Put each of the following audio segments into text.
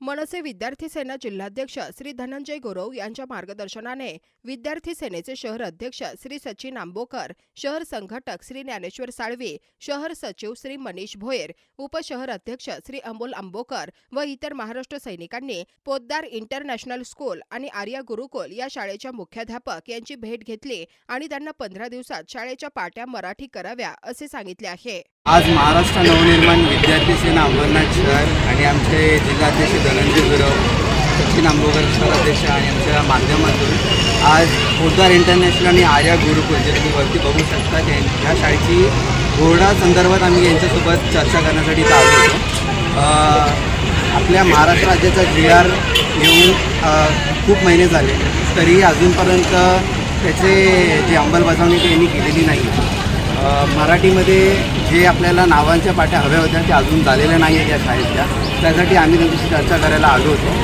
मनसे विद्यार्थी सेना जिल्हाध्यक्ष श्री धनंजय गुरव यांच्या मार्गदर्शनाने विद्यार्थी सेनेचे शहर अध्यक्ष श्री सचिन आंबोकर शहर संघटक श्री ज्ञानेश्वर साळवे शहर सचिव श्री मनीष भोयर उपशहर अध्यक्ष श्री अमोल आंबोकर व इतर महाराष्ट्र सैनिकांनी पोद्दार इंटरनॅशनल स्कूल आणि आर्या गुरुकुल या शाळेच्या मुख्याध्यापक यांची भेट घेतली आणि त्यांना पंधरा दिवसात शाळेच्या पाट्या मराठी कराव्या असे सांगितले आहे. आज महाराष्ट्र नवनिर्माण विद्यार्थी सेना अंबरनाथ शहर आमचे जिल्हाध्यक्ष धनंजय गुरव सचिन आंबोकर शहराध्यक्ष आणि आमच्या माध्यमातून आज पोद्दार इंटरनॅशनल आणि आर्या गुरुकुल जे तुम्ही वरती बघू शकता त्या ह्या शाळेची घोडा संदर्भात आम्ही यांच्यासोबत चर्चा करण्यासाठी इथं आलो होतो. आपल्या महाराष्ट्र राज्याचा जी आर येऊन खूप महिने झाले. तरीही अजूनपर्यंत त्याचे जी अंमलबजावणी त्यांनी केलेली नाही. आहे मराठीमध्ये जे आपल्याला नावांच्या पाट्या हव्या होत्या त्या अजून झालेल्या नाही आहेत या शाळेच्या त्यासाठी आम्ही त्यांच्याशी चर्चा करायला आलो होतो.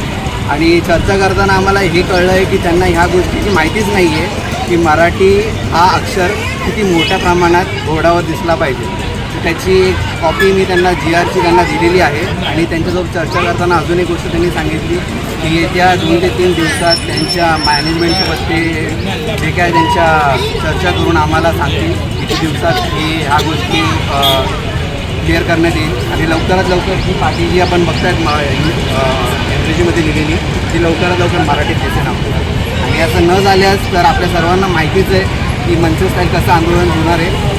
आणि चर्चा करताना आम्हाला हे कळलं आहे की त्यांना ह्या गोष्टीची माहितीच नाही आहे की मराठी हा अक्षर किती मोठ्या प्रमाणात बोर्डावर दिसला पाहिजे. त्याची एक कॉपी मी त्यांना जी आरची त्यांना दिलेली आहे. आणि त्यांच्यासोबत चर्चा करताना अजून एक गोष्ट त्यांनी सांगितली की येत्या दोन ते तीन दिवसात त्यांच्या मॅनेजमेंटसोबत ते जे काय त्यांच्या चर्चा करून आम्हाला सांगतील किती दिवसात ही ह्या गोष्टी क्लिअर करण्यात येईल. आणि लवकरात लवकर ही पाठी जी आपण बघतायत मा इंग्रजीमध्ये लिहिलेली ती लवकरात लवकर मराठीत दिसेल आपल्याला आणि असं न झाल्यास तर आपल्या सर्वांना माहितीच आहे की मनसे कसं आंदोलन होणार आहे.